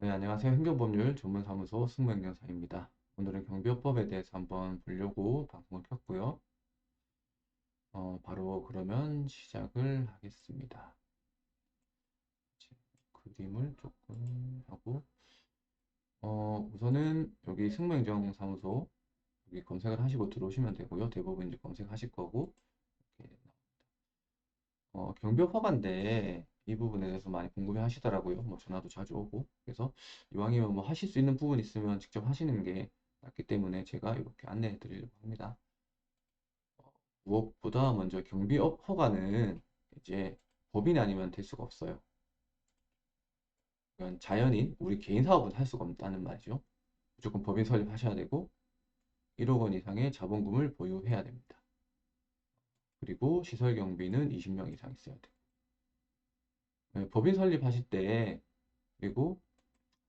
네, 안녕하세요. 행정법률 전문사무소 승무행정사입니다. 오늘은 경비업법에 대해서 한번 보려고 방송을 켰고요. 어, 바로 그러면 시작을 하겠습니다. 그림을 조금 하고 어, 우선은 여기 승무행정사무소 여기 검색을 하시고 들어오시면 되고요. 대부분 이제 검색하실 거고. 어, 경비업 허가인데 이 부분에 대해서 많이 궁금해 하시더라고요. 뭐 전화도 자주 오고. 그래서 이왕이면 뭐 하실 수 있는 부분 있으면 직접 하시는 게 낫기 때문에 제가 이렇게 안내해 드리려고 합니다. 어, 무엇보다 먼저 경비업 허가는 이제 법인이 아니면 될 수가 없어요. 그건 자연인, 우리 개인 사업은 할 수가 없다는 말이죠. 무조건 법인 설립하셔야 되고 1억 원 이상의 자본금을 보유해야 됩니다. 그리고 시설 경비는 20명 이상 있어야 돼요. 네, 법인 설립하실 때 그리고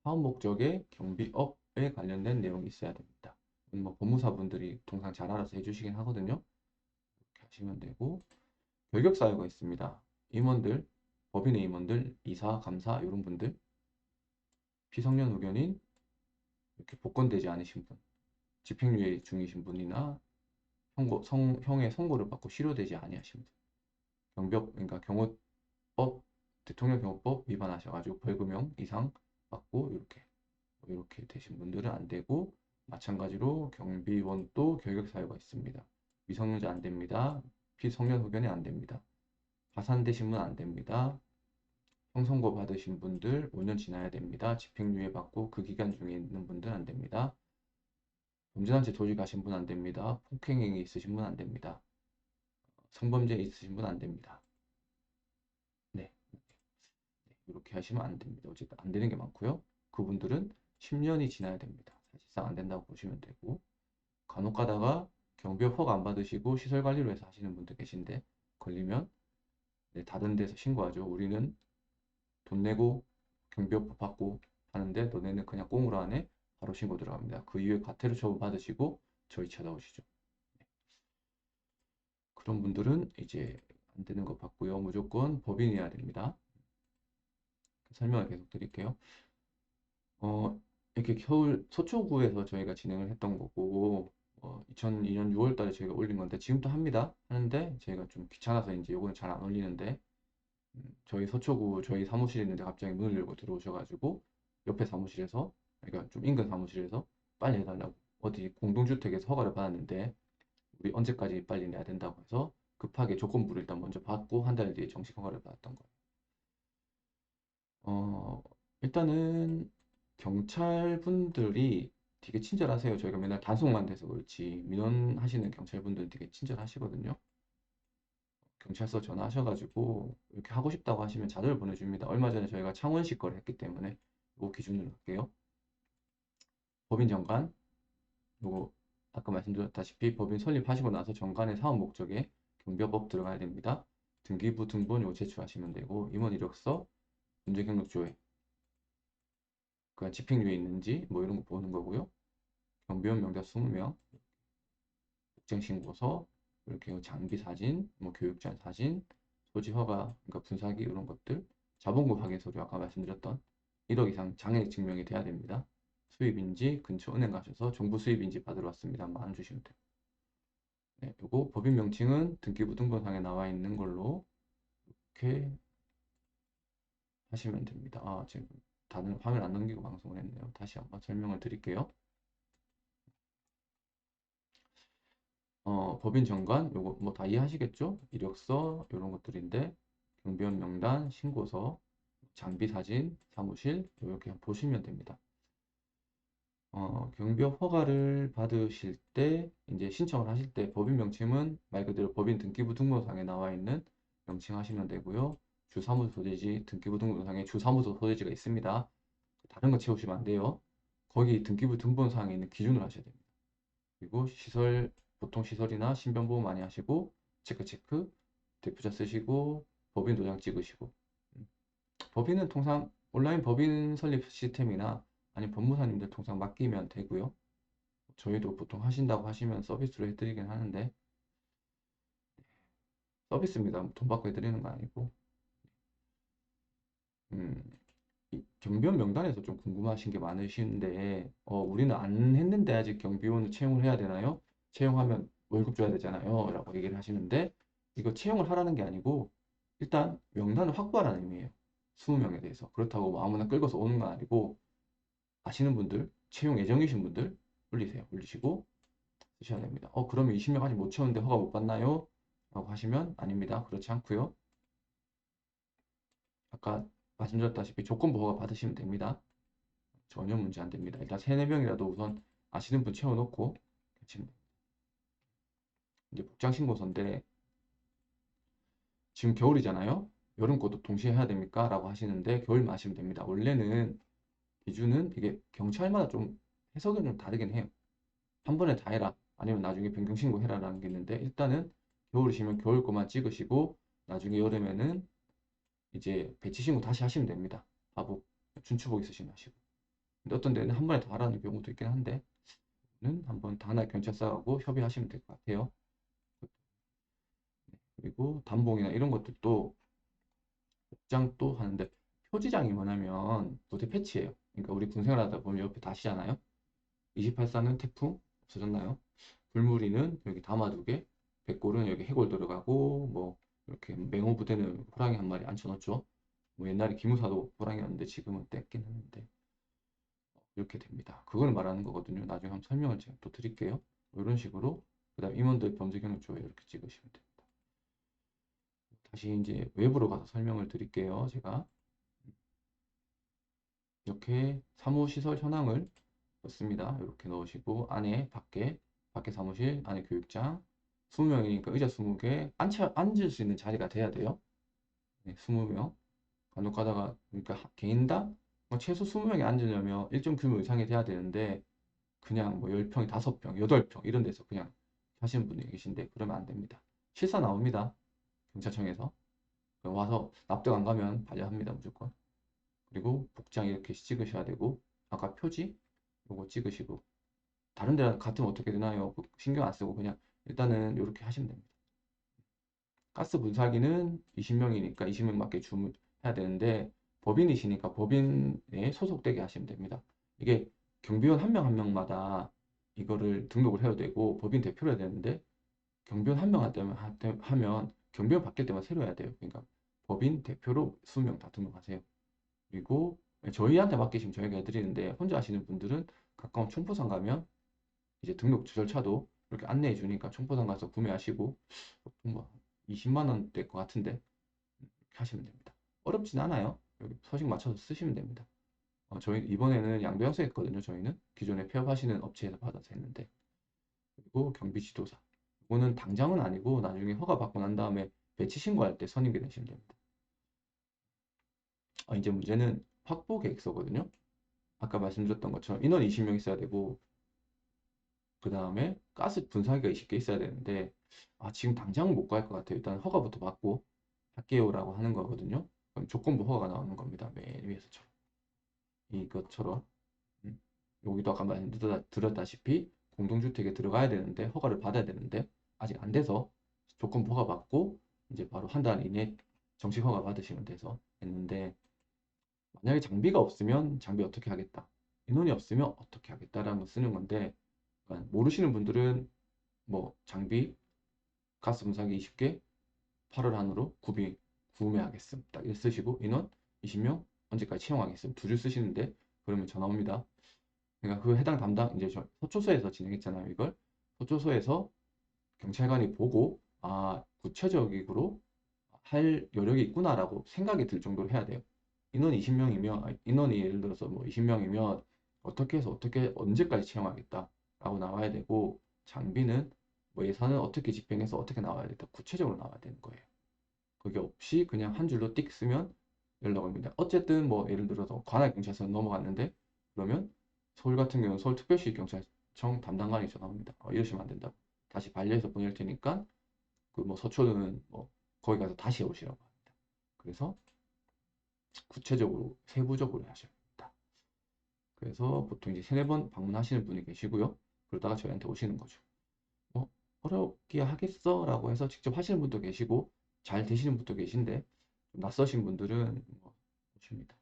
사업 목적의 경비업에 관련된 내용이 있어야 됩니다. 뭐 법무사분들이 통상 잘 알아서 해주시긴 하거든요. 이렇게 하시면 되고 결격 사유가 있습니다. 임원들, 법인의 임원들, 이사, 감사 이런 분들 피성년 의견인 이렇게 복권되지 않으신 분, 집행유예 중이신 분이나 형고, 성, 형의 선고를 받고 실효되지 분, 경비업 그러니까 경호법 대통령 경호법 위반하셔가지고 벌금형 이상 받고 이렇게 이렇게 되신 분들은 안 되고 마찬가지로 경비원도 결격 사유가 있습니다. 미성년자 안 됩니다. 피성년 흡연이 안 됩니다. 파산되신 분 안 됩니다. 형선고 받으신 분들 5년 지나야 됩니다. 집행유예 받고 그 기간 중에 있는 분들 안 됩니다. 범죄단체 조직하신 분 안 됩니다. 폭행행위 있으신 분 안 됩니다. 성범죄 있으신 분 안 됩니다. 이렇게 하시면 안 됩니다. 어쨌든 안 되는 게 많고요. 그분들은 10년이 지나야 됩니다. 사실상 안 된다고 보시면 되고 간혹 가다가 경비업 허가 안 받으시고 시설 관리로 해서 하시는 분들 계신데 걸리면 네, 다른 데서 신고하죠. 우리는 돈 내고 경비업 받고 하는데 너네는 그냥 꽁으로 안에 바로 신고 들어갑니다. 그 이후에 과태료 처분 받으시고 저희 찾아오시죠. 네. 그런 분들은 이제 안 되는 거 받고요. 무조건 법인이어야 됩니다. 설명을 계속 드릴게요. 어, 이렇게 겨울 서초구에서 저희가 진행을 했던 거고, 어, 2002년 6월 달에 저희가 올린 건데, 지금도 합니다. 하는데, 저희가 좀 귀찮아서 이제 요거는 잘 안 올리는데, 음, 저희 서초구 저희 사무실에 있는데 갑자기 문을 열고 들어오셔가지고, 옆에 사무실에서, 그러니까 좀 인근 사무실에서 빨리 해달라고. 어디 공동주택에서 허가를 받았는데, 우리 언제까지 빨리 내야 된다고 해서 급하게 조건부를 일단 먼저 받고 한 달 뒤에 정식 허가를 받았던 거예요. 어, 일단은 경찰 분들이 되게 친절하세요. 저희가 맨날 단속만 돼서 그렇지 민원 하시는 경찰분들 되게 친절하시거든요. 경찰서 전화하셔가지고 이렇게 하고 싶다고 하시면 자료를 보내줍니다. 얼마 전에 저희가 창원시 거를 했기 때문에 이 기준으로 할게요. 법인 정관 요거 아까 말씀드렸다시피 법인 설립하시고 나서 정관의 사업 목적에 경비법 들어가야 됩니다. 등기부 등본 요 제출하시면 되고 임원 이력서 문제 경력 조회 그 집행유예 있는지 뭐 이런 거 보는 거고요. 경비원 명단 20명 복쟁신고서 이렇게 장비 사진, 뭐 교육자 사진, 소지 허가, 그러니까 분사기 이런 것들, 자본금 확인 서류 아까 말씀드렸던 1억 이상 장애 증명이 돼야 됩니다. 수입인지 근처 은행 가셔서 정부 수입인지 받으러 왔습니다. 한번 주시면 돼요. 네, 요거 법인 명칭은 등기부 등본상에 나와 있는 걸로 이렇게 하시면 됩니다. 아, 지금 다른 화면 안 넘기고 방송을 했네요. 다시 한번 설명을 드릴게요. 어, 법인 정관, 요거 뭐 다 이해하시겠죠? 이력서, 이런 것들인데, 경비원 명단, 신고서, 장비 사진, 사무실, 이렇게 보시면 됩니다. 어, 경비업 허가를 받으실 때, 이제 신청을 하실 때 법인 명칭은 말 그대로 법인 등기부 등본상에 나와 있는 명칭 하시면 되고요. 주사무소 소재지 등기부 등본상에 주사무소 소재지가 있습니다. 다른 거 채우시면 안 돼요. 거기 등기부 등본상에 있는 기준을 하셔야 됩니다. 그리고 시설, 보통 시설이나 신변보호 많이 하시고 체크 체크, 대표자 쓰시고 법인 도장 찍으시고 음. 법인은 통상 온라인 법인 설립 시스템이나 아니면 법무사님들 통상 맡기면 되고요. 저희도 보통 하신다고 하시면 서비스로 해드리긴 하는데 네. 서비스입니다. 돈 받고 해드리는 거 아니고 음, 이 경비원 명단에서 좀 궁금하신 게 많으신데, 어, 우리는 안 했는데 아직 경비원을 채용을 해야 되나요? 채용하면 월급 줘야 되잖아요. 라고 얘기를 하시는데, 이거 채용을 하라는 게 아니고, 일단 명단을 확보하라는 의미예요. 20명에 대해서. 그렇다고 뭐 아무나 끌고서 오는 건 아니고, 아시는 분들, 채용 예정이신 분들 올리세요. 올리시고 쓰셔야 됩니다. 어, 그러면 20명 아직 못 채웠는데 허가 못 받나요? 라고 하시면 아닙니다. 그렇지 않고요. 아까 말씀드렸다시피 조건부 허가 받으시면 됩니다. 전혀 문제 안 됩니다. 일단 3, 4명이라도 우선 아시는 분 채워놓고. 이제 복장신고서인데 지금 겨울이잖아요. 여름 것도 동시에 해야 됩니까? 라고 하시는데 겨울만 하시면 됩니다. 원래는 기준은 이게 경찰마다 좀 해석이 좀 다르긴 해요. 한 번에 다 해라. 아니면 나중에 변경 신고해라 라는 게 있는데 일단은 겨울이시면 겨울 거만 찍으시고 나중에 여름에는 이제 배치 신고 다시 하시면 됩니다. 하복, 준추복 있으시면 하시고. 근데 어떤 데는 한 번에 다 하라는 경우도 있긴 한데 는 한번 다나 경찰서하고 협의하시면 될 것 같아요. 그리고 단봉이나 이런 것들도 복장도 하는데 표지장이 뭐냐면 부대 패치예요. 그러니까 우리 군생활 하다 보면 옆에 다시잖아요. 28사는 태풍 없어졌나요? 불무리는 여기 담아두개, 백골은 여기 해골 들어가고 뭐 이렇게 맹호 부대는 호랑이 한 마리 앉혀놓죠. 뭐 옛날에 기무사도 호랑이였는데 지금은 뗐긴 했는데 이렇게 됩니다. 그걸 말하는 거거든요. 나중에 한번 설명을 제가 또 드릴게요. 이런 식으로 그 다음 임원들 범죄 경력 조회 이렇게 찍으시면 됩니다. 다시 이제 외부로 가서 설명을 드릴게요. 제가 이렇게 사무시설 현황을 넣습니다. 이렇게 넣으시고 안에 밖에 밖에 사무실 안에 교육장 20명이니까 의자 20개 앉혀, 앉을 수 있는 자리가 돼야 돼요. 네, 20명 간혹 가다가 그러니까 개인당 뭐 최소 20명이 앉으려면 일정 규모 이상이 돼야 되는데 그냥 뭐 10평, 5평, 8평 이런 데서 그냥 하시는 분이 계신데 그러면 안 됩니다. 실사 나옵니다. 경찰청에서 와서 납득 안 가면 발려합니다 무조건. 그리고 복장 이렇게 찍으셔야 되고 아까 표지 요거 찍으시고 다른 데랑 같으면 어떻게 되나요? 그 신경 안 쓰고 그냥 일단은 이렇게 하시면 됩니다. 가스 분사기는 20명이니까 20명밖에 주문해야 되는데 법인이시니까 법인에 소속되게 하시면 됩니다. 이게 경비원 한 명 한 명마다 이거를 등록을 해야 되고 법인 대표를 해야 되는데 경비원 한명 하면 경비원 바뀔 때만 새로 해야 돼요. 그러니까 법인 대표로 20명 다 등록하세요. 그리고 저희한테 맡기시면 저희가 해드리는데 혼자 하시는 분들은 가까운 총포상 가면 이제 등록 절차도 이렇게 안내해 주니까 총포상 가서 구매하시고 보통 뭐 20만 원될것 같은데 이렇게 하시면 됩니다. 어렵진 않아요. 여기 서식 맞춰서 쓰시면 됩니다. 어, 저희 이번에는 양배양서 했거든요. 저희는 기존에 폐업하시는 업체에서 받아서 했는데 그리고 경비 지도사 이거는 당장은 아니고 나중에 허가 받고 난 다음에 배치 신고할 때 선임이 되시면 됩니다. 어, 이제 문제는 확보 계획서거든요. 아까 말씀드렸던 것처럼 인원 20명 있어야 되고 그 다음에 가스 분사기가 20개 있어야 되는데 아 지금 당장은 못갈 것 같아요. 일단 허가부터 받고 할게요라고 하는 거거든요. 그럼 조건부 허가가 나오는 겁니다. 맨 위에서처럼 이것처럼 음. 여기도 아까 말씀드렸다시피 공동주택에 들어가야 되는데 허가를 받아야 되는데 아직 안 돼서 조건부 허가 받고 이제 바로 한 달 이내 정식 허가 받으시면 돼서 했는데 만약에 장비가 없으면 장비 어떻게 하겠다. 인원이 없으면 어떻게 하겠다라는 거 쓰는 건데 그러니까 모르시는 분들은 뭐 장비 가스 분사기 20개 8월 안으로 구비 구매하겠음 딱 쓰시고 인원 20명 언제까지 채용하겠음 두 줄 쓰시는데 그러면 전화 옵니다. 그러니까 그 해당 담당 이제 저 서초소에서 진행했잖아요 이걸 서초소에서 경찰관이 보고 아 구체적으로 할 여력이 있구나라고 생각이 들 정도로 해야 돼요. 인원 20명이면 인원이 예를 들어서 뭐 20명이면 어떻게 해서 어떻게 언제까지 채용하겠다 라고 나와야 되고 장비는 뭐 예산은 어떻게 집행해서 어떻게 나와야 된다. 구체적으로 나와야 되는 거예요. 그게 없이 그냥 한 줄로 띡 쓰면 연락 옵니다. 어쨌든 뭐 예를 들어서 관할경찰서 넘어갔는데 그러면 서울 같은 경우는 서울특별시 경찰청 담당관이 전화 옵니다. 어, 이러시면 안 된다고. 다시 반려해서 보낼 테니까 그 뭐 서초는 뭐 거기 가서 다시 오시라고 합니다. 그래서 구체적으로 세부적으로 하셔야 됩니다. 그래서 보통 이제 세네 번 방문하시는 분이 계시고요. 그러다가 저희한테 오시는 거죠. 뭐 어렵게 하겠어? 라고 해서 직접 하시는 분도 계시고 잘 되시는 분도 계신데 낯서신 분들은 뭐 오십니다.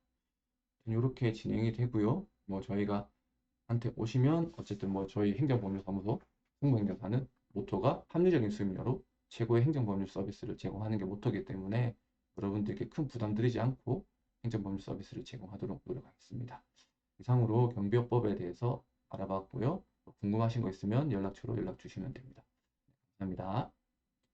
이렇게 진행이 되고요. 뭐 저희가 한테 오시면 어쨌든 뭐 저희 행정법률사무소 홍보행정사는 모토가 합리적인 수임료로 최고의 행정법률 서비스를 제공하는 게 모토이기 때문에 여러분들께 큰 부담 드리지 않고 행정법률 서비스를 제공하도록 노력하겠습니다. 이상으로 경비업법에 대해서 알아봤고요. 궁금하신 거 있으면 연락처로 연락 주시면 됩니다. 감사합니다.